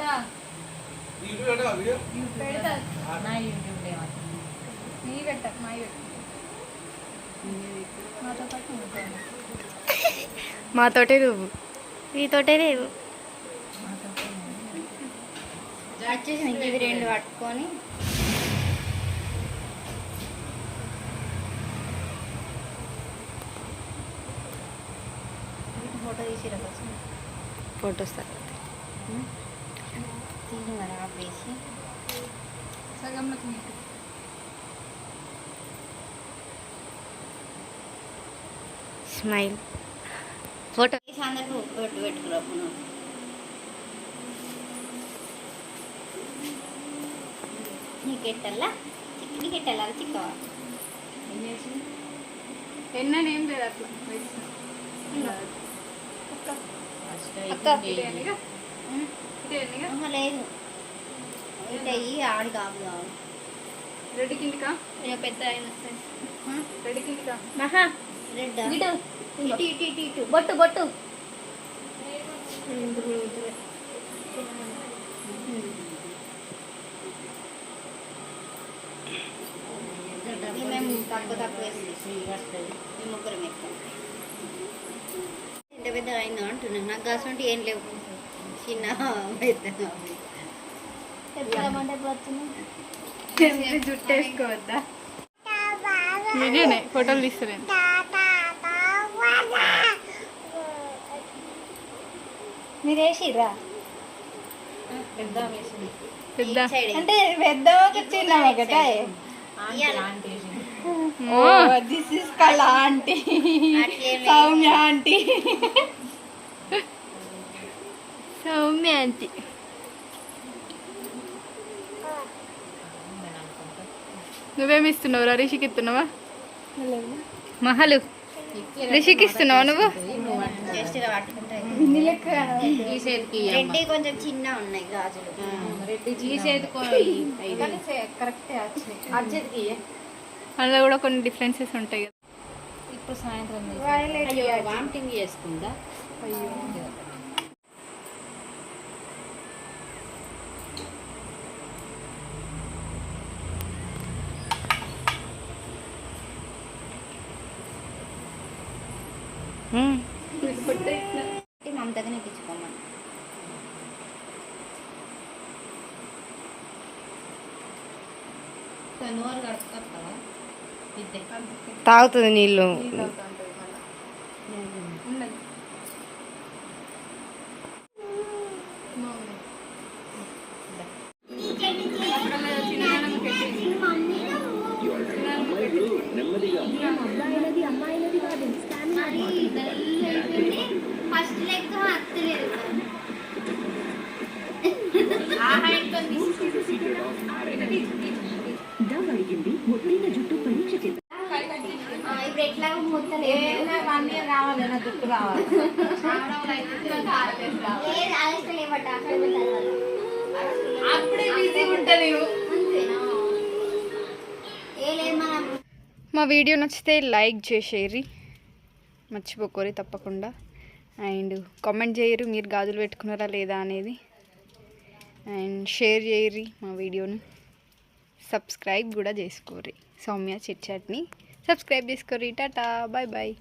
పదా పెడతా. నా యూట్యూబ్ ఏమంటుంది నీ పెట్ట మాయి పెట్ట. మాతో పాటు మాతోటే నువ్వు. నీతోటే లేవు. వచ్చేసి ఇవి రెండు పట్టుకొని. ఫోటో తీసిరా కోసం ఫొటోస్ తర్వాత తీసి మరి ఆపేసి సగంలో నీకు స్మైల్. ఫోటో. తీసి అందరికి ఉప్పు పెట్టు పెట్టుకురా నువ్వు నీకు ఎట్టల్లా చిక్కవా? ఏం లేదు అట్లా. అక్క. లేదు. అయ్యి ఆడి కాదు కాదు. రెడ్ కిందికా? పెద్ద అయిన రెడ్ కిందికా? మహా. రెడ్ ఇటు. ఇటు ఇటు ఇటు ఇటు. బొట్టు బొట్టు. మేము తక్కువ తక్కువ వేసి ఈ ముగ్గురం ఎక్కువ. ఇంత పెద్ద అయిందో అంటున్నాను నాకు కాసుంటే ఏం లేవు. చిన్న జుట్టేసుకోవద్దా? ఫోటోలు మీరు వేసిర్రా? పెద్ద అంటే పెద్ద చిన్న ఒకటే? This is Kala aunty Soumya aunty. Soumya aunty నువ్వేమి ఇస్తున్నావు రా? రిషికి ఇస్తున్నావా? మహలు. రిషికి ఇస్తున్నావా నువ్వు? కొంచెం చిన్న ఉన్నాయి గాజులు. అందులో కూడా కొన్ని డిఫరెన్సెస్ ఉంటాయి కదా. ఇప్పుడు సాయంత్రం అయ్యో వామిటింగ్ చేసుకుందా అయ్యో నీకు ఇచ్చుకోమని నోరు తాగుతుంది. నీళ్ళు ఇప్పుడు ఎట్లా మొత్తలేదు వన్ ఇయర్ కావాలి నా జుట్టు అప్పుడే బిజీ ఉంటుంది. మా వీడియో నచ్చితే లైక్ చేసేయరి మర్చిపోకోరి తప్పకుండా. అండ్ కామెంట్ చేయరు మీరు గాజులు పెట్టుకున్నారా లేదా అనేది. అండ్ షేర్ చేయరి మా వీడియోని. సబ్స్క్రైబ్ కూడా చేసుకోరి సౌమ్య చిట్ చాట్ని. సబ్స్క్రైబ్ చేసుకోరి టాటా. Bye bye.